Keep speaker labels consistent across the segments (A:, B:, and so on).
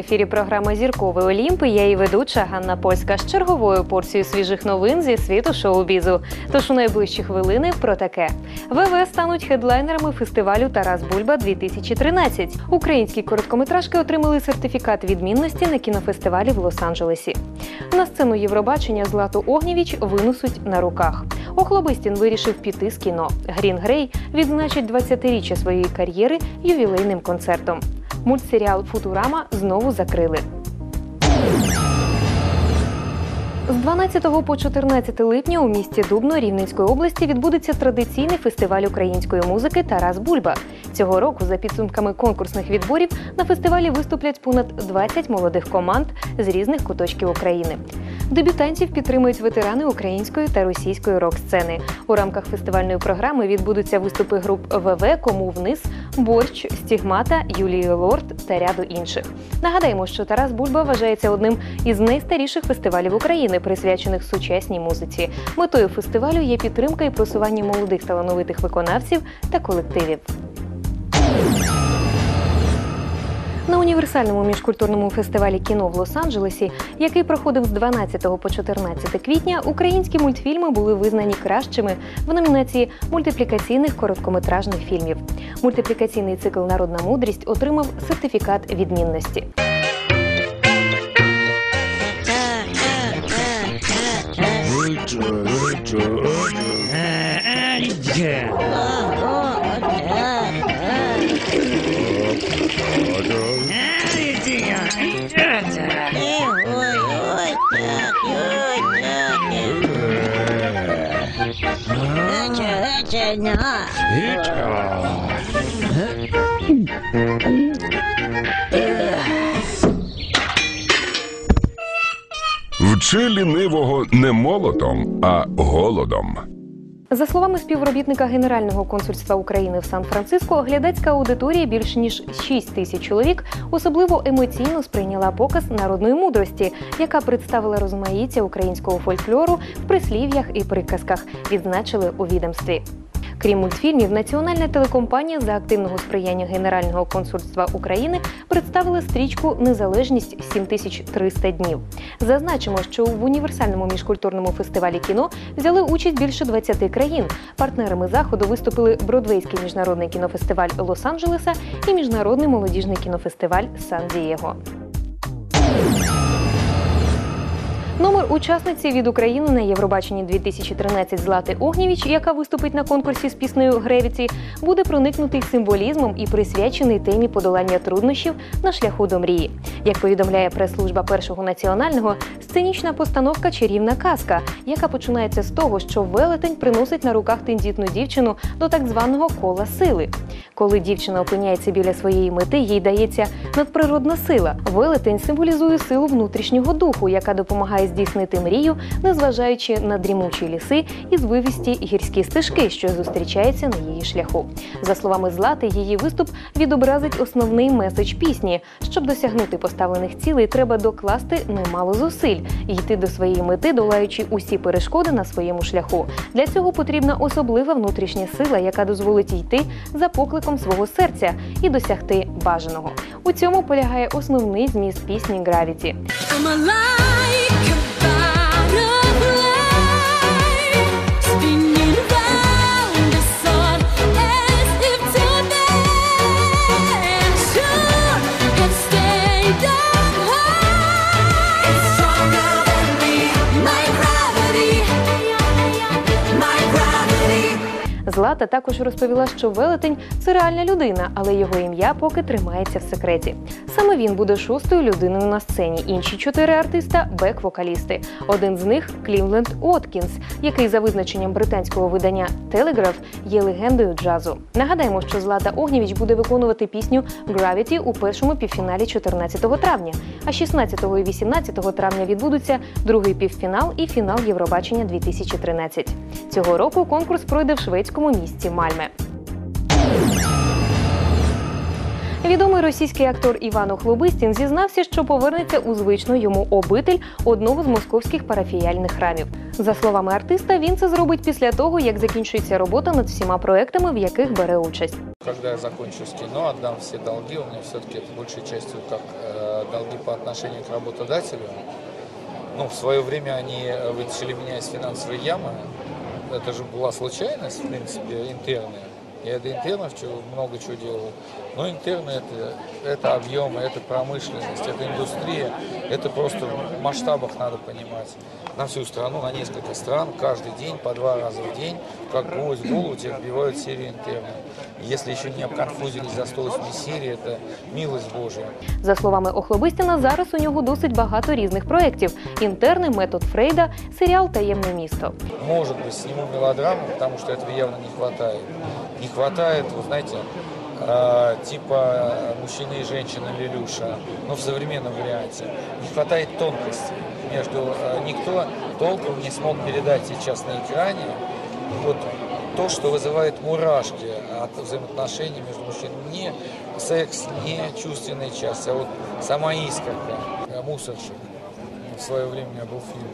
A: Ефірі програма Зірковий Олімп. Я її ведуча Ганна Польська з черговою порцією свіжих новин зі світу шоу-бізу. Тож у найближчі хвилини про таке ВВ стануть хедлайнерами фестивалю Тарас Бульба 2013 Українські короткометражки отримали сертифікат відмінності на кінофестивалі в Лос-Анджелесі. На сцену Євробачення Злату Огнєвіч винесуть на руках. Охлобистін вирішив піти з кіно. Грін Грей відзначить 20-річчя своєї кар'єри ювілейним концертом. Мультсеріал Футурама знову закрили. З 12 по 14 липня у місті Дубно Рівненської області відбудеться традиційний фестиваль української музики Тарас Бульба. Цього року, за підсумками конкурсних відборів, на фестивалі виступлять понад 20 молодих команд з різних куточків України. Дебютантів підтримують ветерани української та російської рок-сцени. У рамках фестивальної програми відбудуться виступи груп ВВ, Кому вниз, Борщ, Стігмата, Юлії Лорд та ряду інших. Нагадаємо, що Тарас Бульба вважається одним із найстаріших фестивалів України, присвячених сучасній музиці. Метою фестивалю є підтримка і просування молодих талановитих виконавців та колективів. Універсальному міжкультурному фестивалі кіно в Лос-Анджелесі, який проходив з 12 по 14 квітня, українські мультфільми були визнані кращими в номінації мультиплікаційних короткометражних фільмів. Мультиплікаційний цикл Народна мудрість отримав сертифікат відмінності.
B: Вчи лінивого не молотом, а голодом.
A: За словами співробітника Генерального консульства України в Сан-Франциско, глядацька аудиторія більш ніж 6 тисяч чоловік особливо емоційно сприйняла показ народної мудрості, яка представила розмаїття українського фольклору в прислів'ях і приказках, відзначили у відомстві. Крім мультфільмів, Національна телекомпанія за активного сприяння Генерального консульства України представила стрічку Незалежність 7300 днів. Зазначимо, що в універсальному міжкультурному фестивалі кіно взяли участь більше 20 країн. Партнерами заходу виступили Бродвейський міжнародний кінофестиваль Лос-Анджелеса і міжнародний молодіжний кінофестиваль Сан-Дієго. Номер учасниці від України на Євробаченні 2013 Злати Огнєвіч, яка виступить на конкурсі з піснею Гревіці, буде проникнутий символізмом і присвячений темі подолання труднощів на шляху до мрії. Як повідомляє прес-служба першого національного, сценічна постановка чарівна казка, яка починається з того, що велетень приносить на руках тендітну дівчину до так званого кола сили. Коли дівчина опиняється біля своєї мети, їй дається надприродна сила. Велетень символізує силу внутрішнього духу, яка допомагає здійснити мрію, незважаючи на дрімучі ліси і звивісті гірські стежки, що зустрічаються на її шляху. За словами Злати, її виступ відобразить основний меседж пісні. Щоб досягнути поставлених цілей, треба докласти немало зусиль йти до своєї мети, долаючи усі перешкоди на своєму шляху. Для цього потрібна особлива внутрішня сила, яка дозволить йти за покликом свого серця і досягти бажаного. У цьому полягає основний зміст пісні Гравіті. Злата також розповіла, що велетень це реальна людина, але його ім'я поки тримається в секреті. Саме він буде шостою людиною на сцені. Інші чотири артиста бек-вокалісти. Один з них Клівленд Откінс, який за визначенням британського видання Телеграф є легендою джазу. Нагадаємо, що Злата Огнєвіч буде виконувати пісню Gravity у першому півфіналі 14 травня. А 16 і 18 травня відбудуться другий півфінал і фінал Євробачення 2013. Цього року конкурс пройде в шведському місті Мальме. Відомий російський актор Іван Охлобистін зізнався, що повернеться у звичну йому обитель одного з московських парафіяльних храмів. За словами артиста, він це зробить після того, як закінчується робота над всіма проектами, в яких бере участь.
C: Когда я закончу с кино, отдам все долги. У меня все-таки это большей частью как э, долги по отношению к работодателю. Ну, в свое время они э, вытащили меня из финансовой ямы. Это же была случайность, в принципе, интерная. Я до интернов чё- много чего делал. Но интерны это, это объемы, это промышленность, это индустрия. Это просто в масштабах надо понимать. На всю страну, на несколько стран, каждый день, по два раза в день, как гвоздь в голову тебе вбивают серию интернов. Если еще не обконфузились за 108 серий, это милость Божия.
A: За словами Охлобистіна, зараз у нього досить багато різних проєктів: інтерни, метод Фрейда, серіал Таємне місто.
C: Может быть, сниму мелодраму, потому что этого явно не хватает. Не хватает, вы знаете, э, типа мужчина и женщина Лилюша, но в современном варианте. Не хватает тонкости между... э, никто толком не смог передать сейчас на экране вот то, что вызывает мурашки от взаимоотношений между мужчинами. Не секс, не чувственная часть, а вот сама искорка, э, мусорщик. В свое время у меня был фильм.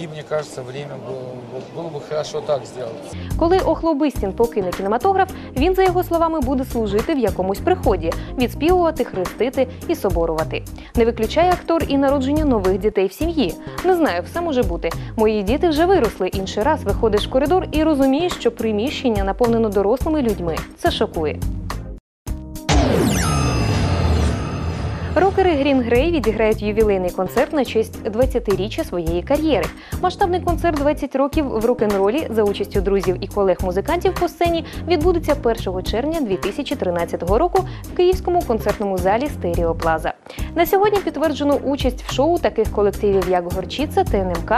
C: И мне кажется, время было, было бы хорошо так сделать.
A: Коли Охлобистін покине кінематограф, він, за його словами, буде служити в якомусь приході, відспівувати, хрестити і соборувати. Не виключає актор і народження нових дітей в сім'ї. Не знаю, все може бути. Мої діти вже виросли. Інший раз виходиш в коридор і розумієш, що приміщення наповнено дорослими людьми. Це шокує. Рокери Грін Грей відіграють ювілейний концерт на честь 20-річчя своєї кар'єри. Масштабний концерт «20 років в рок-н-ролі за участю друзів і колег-музикантів по сцені відбудеться 1 червня 2013 року в київському концертному залі Стеріо Плаза. На сьогодні підтверджено участь в шоу таких колективів, як Горчиця, ТНМК,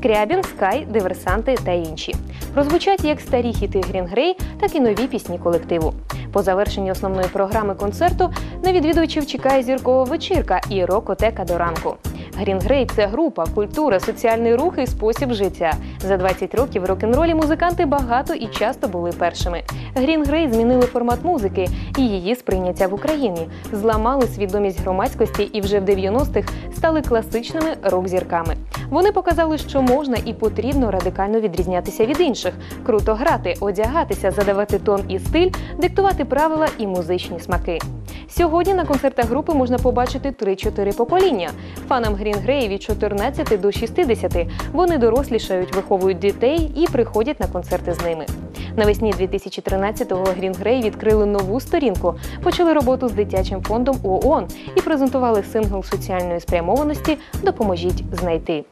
A: Скрябін, Скай, Диверсанти та інші. Прозвучать як старі хіти Грінгрей, так і нові пісні колективу. По завершенні основної програми концерту на відвідувачів чекає зіркова вечірка і рокотека до ранку. Грін Грей це група, культура, соціальний рух і спосіб життя. За 20 років рок-н-ролі музиканти багато і часто були першими. Грін Грей змінили формат музики і її сприйняття в Україні, зламали свідомість громадськості і вже в 90-х стали класичними рок-зірками. Вони показали, що можна і потрібно радикально відрізнятися від інших, круто грати, одягатися, задавати тон і стиль, диктувати правила і музичні смаки. Сьогодні на концертах групи можна побачити 3-4 покоління. Фанам Грін Грей від 14 до 60 вони дорослішають, виховують дітей і приходять на концерти з ними. Навесні 2013-го Грін Грей відкрили нову сторінку, почали роботу з дитячим фондом ООН і презентували сингл соціальної спрямованості Допоможіть знайти.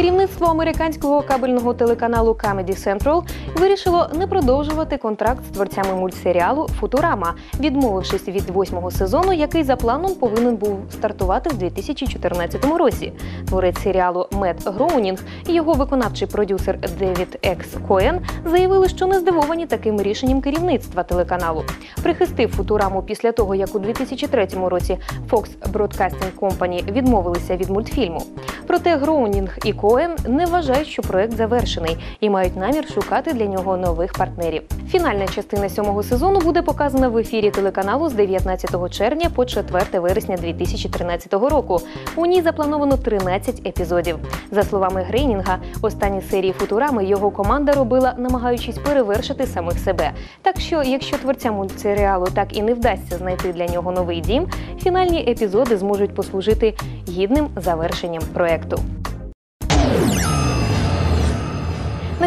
A: Керівництво американського кабельного телеканалу Comedy Central вирішило не продовжувати контракт з творцями мультсеріалу Футурама, відмовившись від восьмого сезону, який за планом повинен був стартувати в 2014 році. Творець серіалу Мет Гроунінг і його виконавчий продюсер Девід Екс Коен заявили, що не здивовані таким рішенням керівництва телеканалу. Прихистив Футураму після того, як у 2003 році Fox Broadcasting Company відмовилися від мультфільму. Проте Гроунінг і Коен не вважають, що проект завершений і мають намір шукати для нього нових партнерів. Фінальна частина сьомого сезону буде показана в ефірі телеканалу з 19 червня по 4 вересня 2013 року. У ній заплановано 13 епізодів. За словами Грейнінга, останні серії Футурами його команда робила, намагаючись перевершити самих себе. Так що, якщо творцям мультсеріалу так і не вдасться знайти для нього новий дім, фінальні епізоди зможуть послужити гідним завершенням проекту.